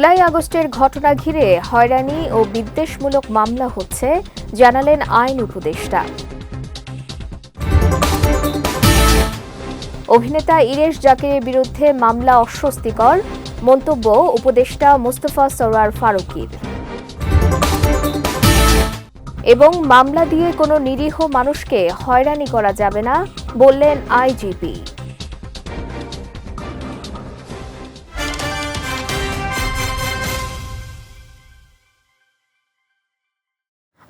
জুলাই আগস্টের ঘটনা ঘিরে হয়রানি ও বিদ্বেষমূলক মামলা হচ্ছে, জানালেন আইন উপদেষ্টা। অভিনেতা ইরেশ জাকিরের বিরুদ্ধে মামলা অস্বস্তিকর, মন্তব্য উপদেষ্টা মোস্তফা সরোয়ার ফারুকির। এবং মামলা দিয়ে কোনো নিরীহ মানুষকে হয়রানি করা যাবে না, বললেন আইজিপি।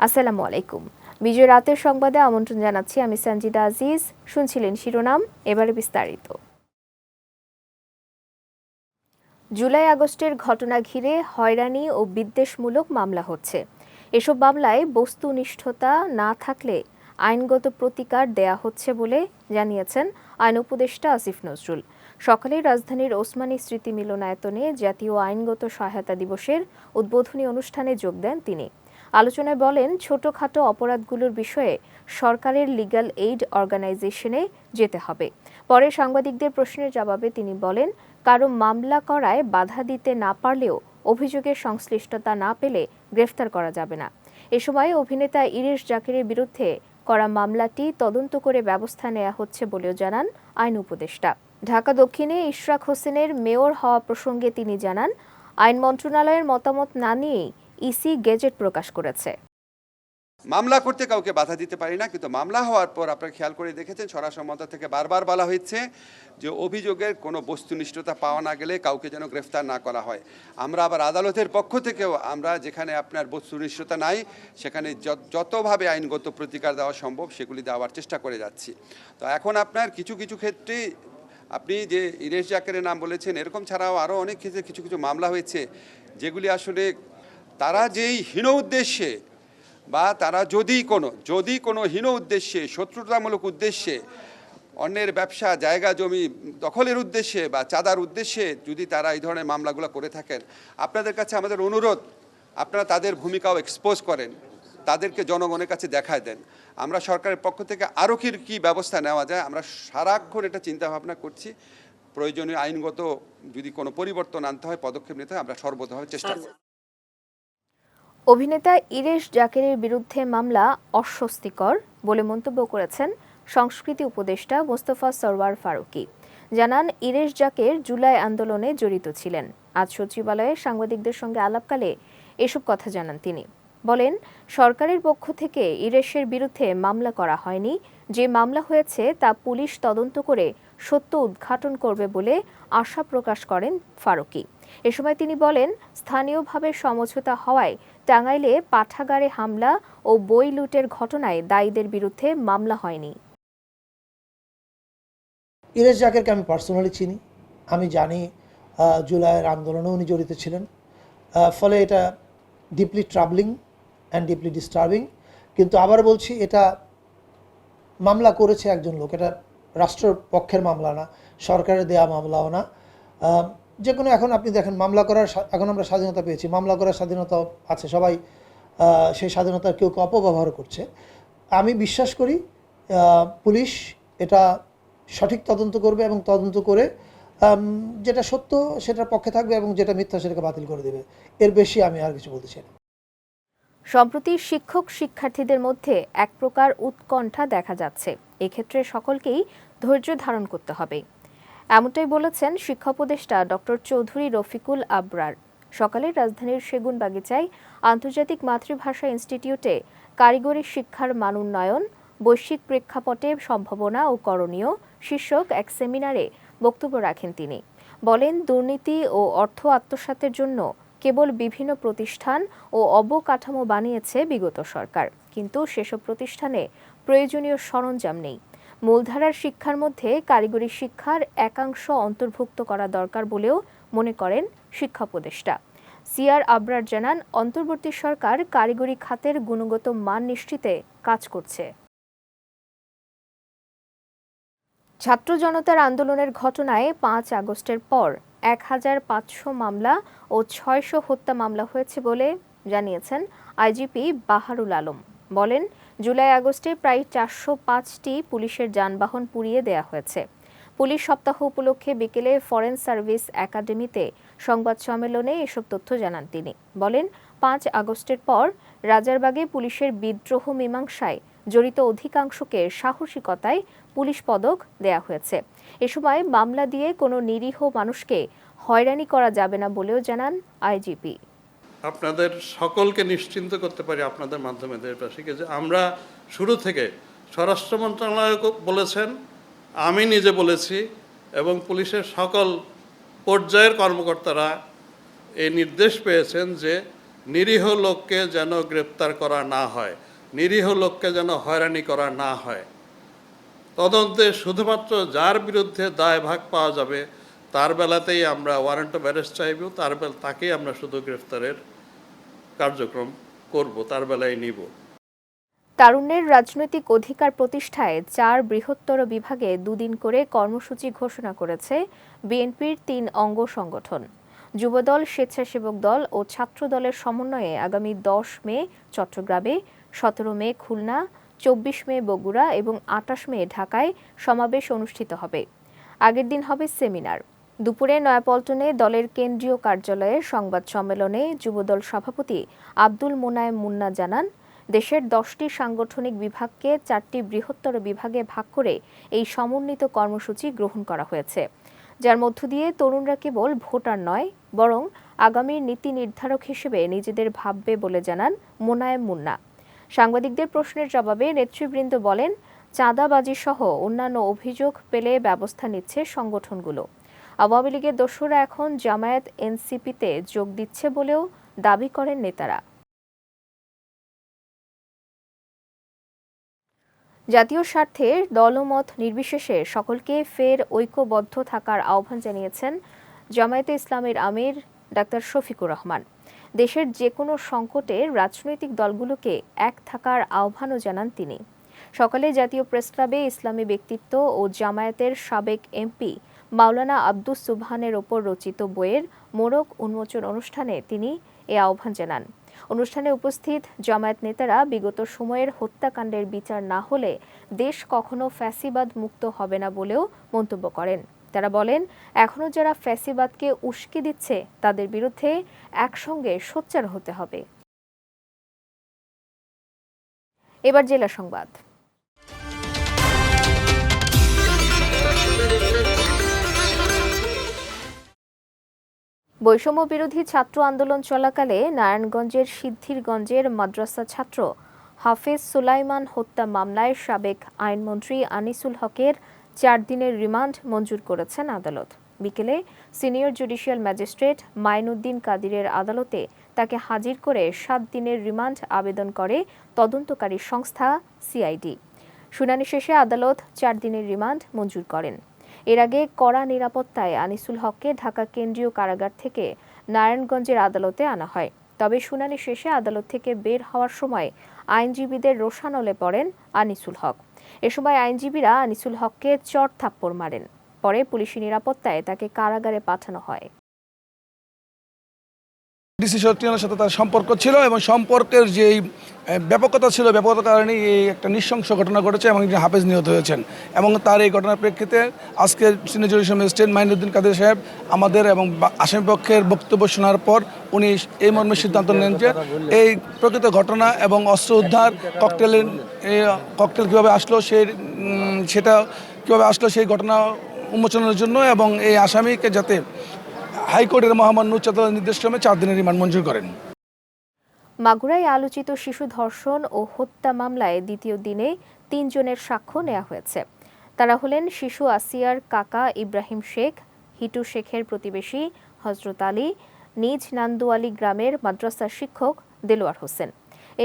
আসসালামু আলাইকুম। বিজয় রাতের সংবাদে আমন্ত্রণ জানাচ্ছি আমি সঞ্জিদা আজিজ। শুনছিলেন শিরোনাম, এবারে বিস্তারিত। জুলাই আগস্টের ঘটনা ঘিরে হয়রানি ও বিদ্বেষমূলক মামলা হচ্ছে। এসব মামলায় বস্তুনিষ্ঠতা না থাকলে আইনগত প্রতিকার দেয়া হচ্ছে বলে জানিয়েছেন আইন উপদেষ্টা আসিফ নজরুল। সকালে রাজধানীর ওসমানী স্মৃতি মিলনায়তনে জাতীয় আইনগত সহায়তা দিবসের উদ্বোধনী অনুষ্ঠানে যোগ দেন তিনি। আলোচনায় বলেন, ছোটখাটো অপরাধগুলোর বিষয়ে সরকারের লিগ্যাল এইড অর্গানাইজেশনে যেতে হবে। পরে সাংবাদিকদের প্রশ্নের জবাবে তিনি বলেন, কারও মামলা করায় বাধা দিতে না পারলেও অভিযোগের সংশ্লিষ্টতা না পেলে গ্রেফতার করা যাবে না। এ সময় অভিনেতা ইরেশ জাকিরের বিরুদ্ধে করা মামলাটি তদন্ত করে ব্যবস্থা নেওয়া হচ্ছে বলেও জানান আইন উপদেষ্টা। ঢাকা দক্ষিণে ইশরাক হোসেনের মেয়র হওয়া প্রসঙ্গে তিনি জানান, আইন মন্ত্রণালয়ের মতামত না নিয়েই ইসি গেজেট প্রকাশ করেছে। মামলা করতে কাউকে বাধা দিতে পারি না, কিন্তু মামলা হওয়ার পর আপনারা খেয়াল করে দেখেছেন সরাসম্মতা থেকে বারবার বলা হয়েছে যে অভিযোগের কোনো বস্তুনিষ্ঠতা পাওয়া না গেলে কাউকে যেন গ্রেফতার না করা হয়। আমরা আবার আদালতের পক্ষ থেকেও আমরা যেখানে আপনার বস্তুনিষ্ঠতা নাই, সেখানে যত- যতভাবে আইনগত প্রতিকার দেওয়া সম্ভব সেগুলি দেওয়ার চেষ্টা করে যাচ্ছি। তো এখন আপনার কিছু কিছু ক্ষেত্রে আপনি যে ইরেশ জাকেরের নাম বলেছেন, এরকম ছাড়াও আরও অনেক ক্ষেত্রে কিছু কিছু মামলা হয়েছে, যেগুলি আসলে তারা যেই হীন উদ্দেশ্যে বা তারা যদি কোনো যদি কোনো হীন উদ্দেশ্যে শত্রুতামূলক উদ্দেশ্যে অন্যের ব্যবসা জায়গা জমি দখলের উদ্দেশ্যে বা চাঁদার উদ্দেশ্যে যদি তারা এই ধরনের মামলাগুলো করে থাকেন আপনাদের কাছে আমাদের অনুরোধ আপনারা তাদের ভূমিকাও এক্সপোজ করেন তাদেরকে জনগণের কাছে দেখায় দেন। আমরা সরকারের পক্ষ থেকে আরও কি কী ব্যবস্থা নেওয়া যায় আমরা সারাক্ষণ এটা চিন্তা ভাবনা করছি। প্রয়োজনীয় আইনগত যদি কোনো পরিবর্তন আনতে হয় পদক্ষেপ নিতে হয় আমরা সর্বতভাবে চেষ্টা করব। অভিনেতা ইরেশ জাকিরের বিরুদ্ধে মামলা অস্বস্তিকর বলে মন্তব্য করেছেন সংস্কৃতি উপদেষ্টা মোস্তফা সরওয়ার ফারুকি। জানান, ইরেশ জাকের জুলাই আন্দোলনে জড়িত ছিলেন। আজ সচিবালয়ে সাংবাদিকদের সঙ্গে আলাপকালে এসব কথা জানান তিনি। বলেন, সরকারের পক্ষ থেকে ইরেশের বিরুদ্ধে মামলা করা হয়নি। যে মামলা হয়েছে তা পুলিশ তদন্ত করে সত্য উদ্ঘাটন করবে বলে আশা প্রকাশ করেন ফারুকি। এ সময় তিনি বলেন, স্থানীয়ভাবে সমঝোতা হওয়ায় টাঙ্গাইলে পাঠাগারে হামলা ও বই লুটের ঘটনায় দায়ীদের বিরুদ্ধে মামলা হয়নি। ইরেশ জাকেরকে আমি পার্সোনালি চিনি। আমি জানি জুলাইয়ের আন্দোলনে উনি জড়িত ছিলেন। ফলে এটা deeply travelling and deeply disturbing কিন্তু আবার বলছি, এটা মামলা করেছে একজন লোক। এটা রাষ্ট্রপক্ষের মামলা না, সরকারের দেয়া মামলাও না। যে কোনো এখন আপনি দেখেন মামলা করার এখন আমরা স্বাধীনতা পেয়েছি, মামলা করার স্বাধীনতা আছে সবাই সেই স্বাধীনতার কেউ কেউ অপব্যবহার করছে। আমি বিশ্বাস করি পুলিশ এটা সঠিক তদন্ত করবে এবং তদন্ত করে যেটা সত্য সেটার পক্ষে থাকবে এবং যেটা মিথ্যা সেটাকে বাতিল করে দেবে। এর বেশি আমি আর কিছু বলতে চাই সম্প্রতি শিক্ষক শিক্ষার্থীদের মধ্যে এক প্রকার উৎকণ্ঠা দেখা যাচ্ছে। এক্ষেত্রে সকলকেই ধৈর্য ধারণ করতে হবে। এমনটাই বলেছেন শিক্ষা উপদেষ্টা ডক্টর চৌধুরী রফিকুল আবরার। সকালে রাজধানীর সেগুন বাগিচায় আন্তর্জাতিক মাতৃভাষা ইনস্টিটিউটে কারিগরি শিক্ষার মান উন্নয়ন, বৈশ্বিক প্রেক্ষাপটে সম্ভাবনা ও করণীয় শীর্ষক এক সেমিনারে বক্তব্য রাখেন তিনি। বলেন, দুর্নীতি ও অর্থ আত্মসাতের জন্য কেবল বিভিন্ন প্রতিষ্ঠান ও অবকাঠামো বানিয়েছে বিগত সরকার। কিন্তু সেসব প্রতিষ্ঠানে প্রয়োজনীয় সরঞ্জাম নেই। মূলধারার শিক্ষার মধ্যে কারিগরি শিক্ষার একাংশ অন্তর্ভুক্ত করা দরকার বলেও মনে করেন শিক্ষা উপদেষ্টা। সিআর আবরার জানান, অন্তর্বর্তী সরকার কারিগরি খাতের গুণগত মান নিশ্চিতে কাজ করছে। ছাত্র জনতার আন্দোলনের ঘটনায় পাঁচ আগস্টের পর এক হাজার পাঁচশো মামলা ও ছয়শো হত্যা মামলা হয়েছে বলে জানিয়েছেন আইজিপি বাহারুল আলম। বলেন জুলাই আগস্টে প্রায় চারশো পাঁচটি পুলিশের যানবাহন পুড়িয়ে দেয়া হয়েছে। পুলিশ সপ্তাহ উপলক্ষে বিকেলে ফরেন সার্ভিস একাডেমিতে সংবাদ সম্মেলনে এসব তথ্য জানান তিনি। বলেন, পাঁচ আগস্টের পর রাজারবাগে পুলিশের বিদ্রোহ মীমাংসায় জড়িত অধিকাংশকে সাহসিকতায় পুলিশ পদক দেয়া হয়েছে। এ সময় মামলা দিয়ে কোনো নিরীহ মানুষকে হয়রানি করা যাবে না বলেও জানান আইজিপি। আপনাদের সকলকে নিশ্চিন্ত করতে পারি আপনাদের মাধ্যমে দেশবাসীকে যে আমরা শুরু থেকে স্বরাষ্ট্র মন্ত্রণালয় বলেছেন, আমি নিজে বলেছি, এবং পুলিশের সকল পর্যায়ের কর্মকর্তারা এই নির্দেশ পেয়েছেন যে নিরীহ লোককে যেন গ্রেপ্তার করা না হয়, নিরীহ লোককে যেন হয়রানি করা না হয়। তদন্তে শুধুমাত্র যার বিরুদ্ধে দায় ভাগ পাওয়া যাবে তার বেলাতেই আমরা ওয়ারেন্ট অফ অ্যারেস্ট চাইব, তার বেলা, তাকেই আমরা শুধু গ্রেফতারের কার্যক্রম করব, তার বেলায় নিব। তারুণ্যের রাজনৈতিক অধিকার প্রতিষ্ঠায় চার বৃহত্তর বিভাগে দুদিন করে কর্মসূচি ঘোষণা করেছে বিএনপির তিন অঙ্গ সংগঠন। যুবদল, স্বেচ্ছাসেবক দল ও ছাত্র দলের সমন্বয়ে আগামী দশ মে চট্টগ্রামে, সতেরো মে খুলনা, চব্বিশ মে বগুড়া এবং আটাশ মে ঢাকায় সমাবেশ অনুষ্ঠিত হবে। আগের দিন হবে সেমিনার। দুপুরে নয়াপল্টনে দলের কেন্দ্রীয় কার্যালয়ে সংবাদ সম্মেলনে যুবদল সভাপতি আব্দুল মোনায়েম মুন্না জানান, দেশের দশটি সাংগঠনিক বিভাগকে চারটি বৃহত্তর বিভাগে ভাগ করে এই সমন্বিত কর্মসূচি গ্রহণ করা হয়েছে। যার মধ্য দিয়ে তরুণরা কেবল ভোটার নয়, বরং আগামীর নীতি নির্ধারক হিসেবে নিজেদের ভাববে বলে জানান মোনায়েম মুন্না। সাংবাদিকদের প্রশ্নের জবাবে নেতৃবৃন্দ বলেন চাঁদাবাজি সহ অন্যান্য অভিযোগ পেলে ব্যবস্থা নিচ্ছে সংগঠনগুলো। আওয়ামী লীগের দোসররা এখন জামায়াত এনসিপিতে যোগ দিচ্ছে বলেও দাবি করেন নেতারা। জাতীয় স্বার্থে দলমত নির্বিশেষে সকলকে ফের ঐক্যবদ্ধ থাকার আহ্বান জানিয়েছেন জামায়াতে ইসলামের আমির ডাক্তার শফিকুর রহমান। দেশের যে কোনো সংকটে রাজনৈতিক দলগুলোকে এক থাকার আহ্বানও জানান তিনি। সকালে জাতীয় প্রেস ক্লাবে ইসলামী ব্যক্তিত্ব ও জামায়াতের সাবেক এমপি মাওলানা আব্দুস সুবহানের ওপর রচিত বইয়ের মোড়ক উন্মোচন অনুষ্ঠানে তিনি এ আহ্বান জানান। অনুষ্ঠানে উপস্থিত জামায়াত নেতারা বিগত সময়ের হত্যাকাণ্ডের বিচার না হলে দেশ কখনো ফ্যাসিবাদ মুক্ত হবে না বলেও মন্তব্য করেন। তারা বলেন এখনও যারা ফ্যাসিবাদকে উস্কে দিচ্ছে, তাদের বিরুদ্ধে একসঙ্গে সোচ্চার হতে হবে। এবার জেলা সংবাদ। বৈষম্য বিরোধী ছাত্র আন্দোলন চলাকালে নারায়ণগঞ্জের সিদ্ধিরগঞ্জের মাদ্রাসা ছাত্র হাফেজ সুলাইমান হত্যা মামলায় সাবেক আইনমন্ত্রী আনিসুল হকের চার দিনের রিমান্ড মঞ্জুর করেছেন আদালত। বিকেলে সিনিয়র জুডিশিয়াল ম্যাজিস্ট্রেট মাইনুদ্দিন কাদিরের আদালতে তাকে হাজির করে সাত দিনের রিমান্ড আবেদন করে তদন্তকারী সংস্থা সিআইডি। শুনানি শেষে আদালত চার দিনের রিমান্ড মঞ্জুর করেন। এর আগে কড়া নিরাপত্তায় আনিসুল হককে ঢাকা কেন্দ্রীয় কারাগার থেকে নারায়ণগঞ্জের আদালতে আনা হয়। তবে শুনানি শেষে আদালত থেকে বের হওয়ার সময় আইনজীবীদের রোষানলে পড়েন আনিসুল হক। এ সময় আইনজীবীরা আনিসুল হককে চর থাপ্পড় মারেন। পরে পুলিশি নিরাপত্তায় তাকে কারাগারে পাঠানো হয়। ডিসি সত্যিনের সাথে তার সম্পর্ক ছিল এবং সম্পর্কের যে ব্যাপকতা ছিল ব্যাপকতার কারণে এই একটা নৃশংস ঘটনা ঘটেছে এবং হাফেজ নিহত হয়েছেন। এবং তার এই ঘটনার প্রেক্ষিতে আজকে senior judicial magistrate Mainuddin Kader সাহেব আমাদের এবং বা- আসামি পক্ষের বক্তব্য শোনার পর উনি এই মর্মে সিদ্ধান্ত নেন যে এই প্রকৃত ঘটনা এবং অস্ত্র উদ্ধার ককটেলের ককটেল কীভাবে আসলো উম, সেটা কীভাবে আসলো সেই ঘটনা উন্মোচনের জন্য এবং এই আসামিকে যাতে হাইকোর্টের মহামান্য উচ্চ নির্দেশক্রমে চার দিনের রিমান্ড মঞ্জুর করেন। মাগুরায় আলোচিত শিশু ধর্ষণ ও হত্যা মামলায় দ্বিতীয় দিনে তিনজনের সাক্ষ্য নেওয়া হয়েছে। তারা হলেন শিশু আসিয়ার কাকা ইব্রাহিম শেখ, হিটু শেখের প্রতিবেশী হজরত আলী, নিজ নান্দুয়ালি গ্রামের মাদ্রাসার শিক্ষক দেলোয়ার হোসেন।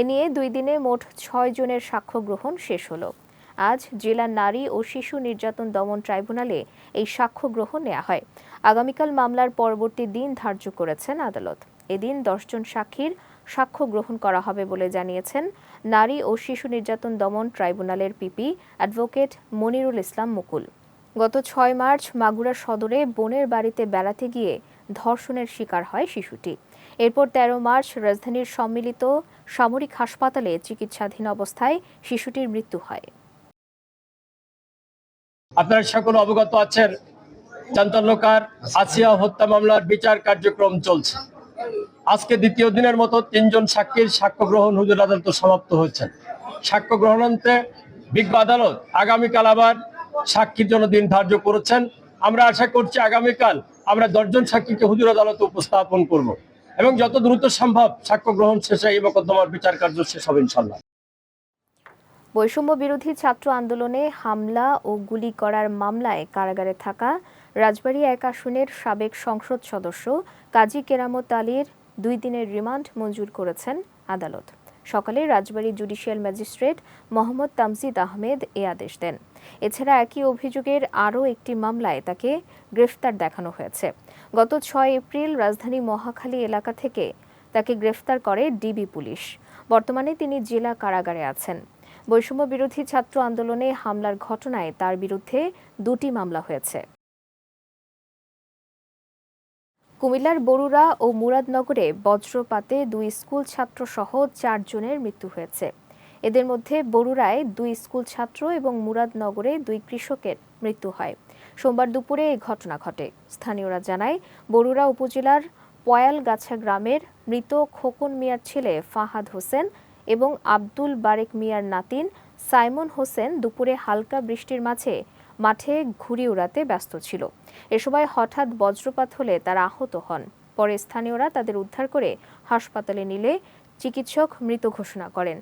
এ নিয়ে দুই দিনে মোট ছয় জনের সাক্ষ্য গ্রহণ শেষ হলো। আজ জেলা নারী ও শিশু নির্যাতন দমন ট্রাইব্যুনালে এই সাক্ষ্য গ্রহণ নেওয়া হয়। আগামীকাল মামলার পরবর্তী দিন ধার্য করেছেন আদালত। এদিন দশজন সাক্ষীর সাক্ষ্য গ্রহণ করা হবে বলে জানিয়েছেন নারী ও শিশু নির্যাতন দমন ট্রাইব্যুনালের পিপি অ্যাডভোকেট মনিরুল ইসলাম মুকুল। গত ছয় মার্চ মাগুরা সদরে বোনের বাড়িতে বেড়াতে গিয়ে ধর্ষণের শিকার হয় শিশুটি। এরপর তেরো মার্চ রাজধানীর সম্মিলিত সামরিক হাসপাতালে চিকিৎসাধীন অবস্থায় শিশুটির মৃত্যু হয়। আপনারা সকল অবগত আছেন, চাঞ্চল্যকার আসিয়া হত্যা মামলার বিচার কার্যক্রম চলছে। আজকে দ্বিতীয় দিনের মতো তিনজন সাক্ষীর সাক্ষ্য গ্রহণ হুজুর আদালত সমাপ্ত হয়েছে। সাক্ষ্য গ্রহণান্তে বিজ্ঞ আদালত আগামীকাল আবার সাক্ষীর জন্য দিন ধার্য করেছেন। আমরা আশা করছি আগামীকাল আমরা দশজন সাক্ষীকে হুজুর আদালতে উপস্থাপন করব এবং যত দ্রুত সম্ভব সাক্ষ্য গ্রহণ শেষে এই মোকদ্দমার বিচার কার্য শেষ হবে ইনশাল্লাহ বৈষম্য বিরোধী ছাত্র আন্দোলনে হামলা ও গুলি করার মামলায় কারাগারে থাকা রাজবাড়ী এক আসনের সাবেক সংসদ সদস্য কাজী কেরামত আলীর দুই দিনের রিমান্ড মঞ্জুর করেছেন আদালত। সকালে রাজবাড়ী জুডিশিয়াল ম্যাজিস্ট্রেট মোহাম্মদ তামজিদ আহমেদ এ আদেশ দেন। এছাড়া একই অভিযোগের আরও একটি মামলায় তাকে গ্রেফতার দেখানো হয়েছে। গত ছয় এপ্রিল রাজধানী মহাখালী এলাকা থেকে তাকে গ্রেফতার করে ডিবি পুলিশ। বর্তমানে তিনি জেলা কারাগারে আছেন। বৈষম্য বিরোধী ছাত্র আন্দোলনে হামলার ঘটনায় তার বিরুদ্ধে দুটি মামলা হয়েছে। কুমিল্লার বরুড়া ও মুরাদনগরে বজ্রপাতে দুই স্কুল ছাত্র সহ চারজনের মৃত্যু হয়েছে। এদের মধ্যে বরুড়ায় দুই স্কুল ছাত্র এবং মুরাদনগরে দুই কৃষকের মৃত্যু হয়। সোমবার দুপুরে এই ঘটনা ঘটে। স্থানীয়রা জানায়, বরুড়া উপজেলার পয়ালগাছা গ্রামের মৃত খোকন মিয়ার ছেলে ফাহাদ হোসেন এবং আব্দুল বারেক মিয়ার নাতিন সাইমন হোসেন দুপুরে হালকা বৃষ্টির মাঝে মাঠে ঘুড়ি উড়াতে ব্যস্ত ছিল। এ সময় হঠাৎ বজ্রপাত হলে তারা আহত হন। পরে স্থানীয়রা তাদের উদ্ধার করে হাসপাতালে নিলে চিকিৎসক মৃত ঘোষণা করেন।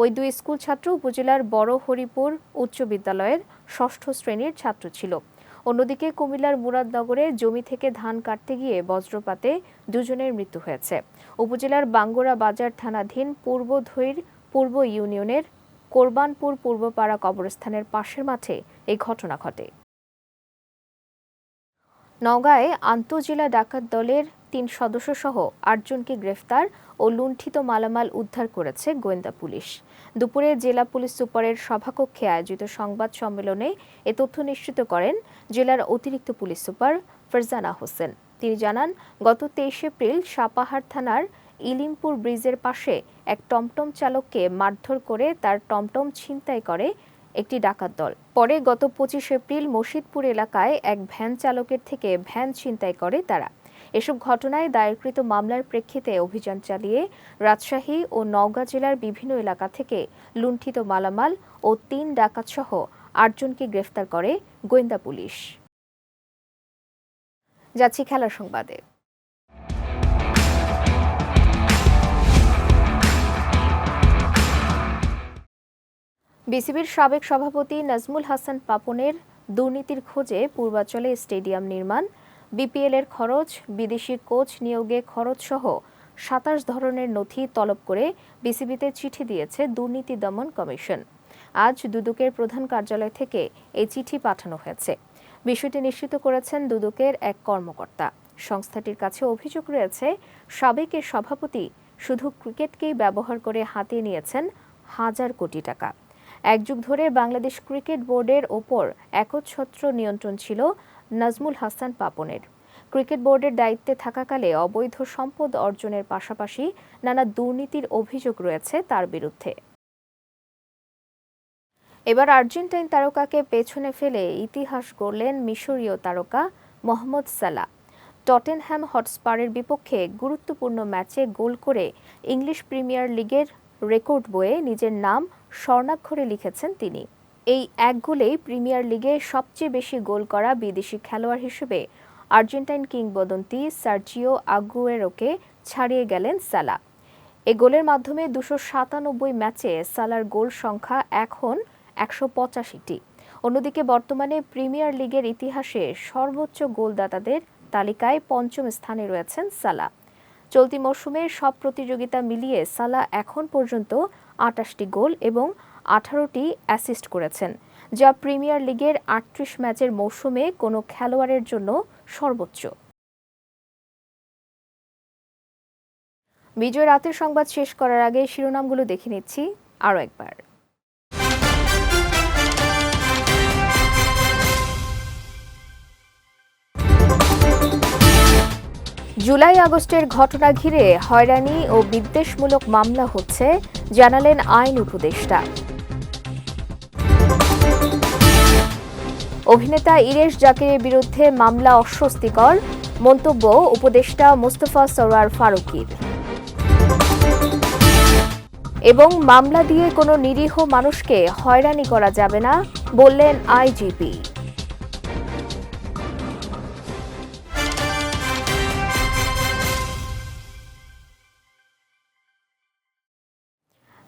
ওই দুই স্কুল ছাত্র উপজেলার বড় হরিপুর উচ্চ বিদ্যালয়ের ষষ্ঠ শ্রেণির ছাত্র ছিল। অন্যদিকে কুমিল্লার মুরাদনগরে জমি থেকে ধান কাটতে গিয়ে বজ্রপাতে দুজনের মৃত্যু হয়েছে। উপজেলার বাঙ্গুরা বাজার থানাধীন পূর্ব ধৈর পূর্ব ইউনিয়নের কোরবানপুর পূর্বপাড়া কবরস্থানের পাশের মাঠে এই ঘটনা ঘটে। নওগাঁয় আন্তজেলা ডাকাত দলের তিন সদস্য সহ আটজনকে গ্রেফতার ও লুণ্ঠিত মালামাল উদ্ধার করেছে গোয়েন্দা পুলিশ। দুপুরে জেলা পুলিশ সুপারের সভাকক্ষে আয়োজিত সংবাদ সম্মেলনে এ তথ্য নিশ্চিত করেন জেলার অতিরিক্ত পুলিশ সুপার ফারজানা হোসেন। তিনি জানান, গত তেইশ এপ্রিল সাপাহার থানার ইলিমপুর ব্রিজের পাশে এক টমটম চালককে মারধর করে তার টমটম ছিনতাই করে একটি ডাকাত দল। পরে গত পঁচিশ এপ্রিল মসজিদপুর এলাকায় এক ভ্যান চালকের থেকে ভ্যান ছিনতাই করে তারা। এসব ঘটনায় দায়েরকৃত মামলার প্রেক্ষিতে অভিযান চালিয়ে রাজশাহী ও নওগাঁ জেলার বিভিন্ন এলাকা থেকে লুণ্ঠিত মালামাল ও তিন ডাকাতসহ আটজনকে গ্রেফতার করে গোয়েন্দা পুলিশ। যাচ্ছি খেলার সংবাদে। বিসিবির সাবেক সভাপতি নাজমুল হাসান পাপনের দুর্নীতির খোঁজে পূর্বাচলে স্টেডিয়াম নির্মাণ বিপিএল এর খরচ, বিদেশি কোচ নিয়োগে খরচ সহ সাতাশ ধরনের নথি তলব করে বিসিবিতে চিঠি দিয়েছে দুর্নীতি দমন কমিশন। আজ দুদকের প্রধান কার্যালয় থেকে এই চিঠি পাঠানো হয়েছে। বিষয়টি নিশ্চিত করেছেন দুদকের এক কর্মকর্তা। সংস্থাটির কাছে অভিযোগ রয়েছে সাবেকের সভাপতি শুধু ক্রিকেটকেই ব্যবহার করে হাতিয়ে নিয়েছেন হাজার কোটি টাকা। এক যুগ ধরে বাংলাদেশ ক্রিকেট বোর্ডের ওপর একচ্ছত্র নিয়ন্ত্রণ ছিল নাজমুল হাসান পাপনের। ক্রিকেট বোর্ডের দায়িত্বে থাকাকালে অবৈধ সম্পদ অর্জনের পাশাপাশি নানা দুর্নীতির অভিযোগ রয়েছে তার বিরুদ্ধে। এবার আর্জেন্টাইন তারকাকে পেছনে ফেলে ইতিহাস গড়লেন মিশরীয় তারকা মোহাম্মদ সালা টটেনহ্যাম হটস্পারের বিপক্ষে গুরুত্বপূর্ণ ম্যাচে গোল করে ইংলিশ প্রিমিয়ার লিগের রেকর্ড বইয়ে নিজের নাম স্বর্ণাক্ষরে লিখেছেন তিনি। এই এক গোলেই প্রিমিয়ার লিগে সবচেয়ে বেশি গোল করা বিদেশি খেলোয়াড় হিসেবে আর্জেন্টাইন কিংবদন্তি সার্জিও আগুয়েরোকে ছাড়িয়ে গেলেন সালা। এ গোলের মাধ্যমে দুশো সাতানব্বই ম্যাচে সালার গোল সংখ্যা এখন একশো পঁচাশিটি। অন্যদিকে বর্তমানে প্রিমিয়ার লিগের ইতিহাসে সর্বোচ্চ গোলদাতাদের তালিকায় পঞ্চম স্থানে রয়েছেন সালা। চলতি মৌসুমে সব প্রতিযোগিতা মিলিয়ে সালা এখন পর্যন্ত আটাশটি গোল এবং আঠারোটি অ্যাসিস্ট করেছেন, যা প্রিমিয়ার লিগের আটত্রিশ ম্যাচের মৌসুমে কোনো খেলোয়াড়ের জন্য সর্বোচ্চ। বিজয় রাতের সংবাদ শেষ করার আগে শিরোনামগুলো দেখে নিচ্ছি আরও একবার। জুলাই আগস্টের ঘটনা ঘিরে হয়রানি ও বিদ্বেষমূলক মামলা হচ্ছে, জানালেন আইন উপদেষ্টা। অভিনেতা ইরেশ জাকিরের বিরুদ্ধে মামলা অস্বস্তিকর, মন্তব্য উপদেষ্টা মোস্তফা সরোয়ার ফারুকির। এবং মামলা দিয়ে কোনো নিরীহ মানুষকে হয়রানি করা যাবে না, বললেন আইজিপি।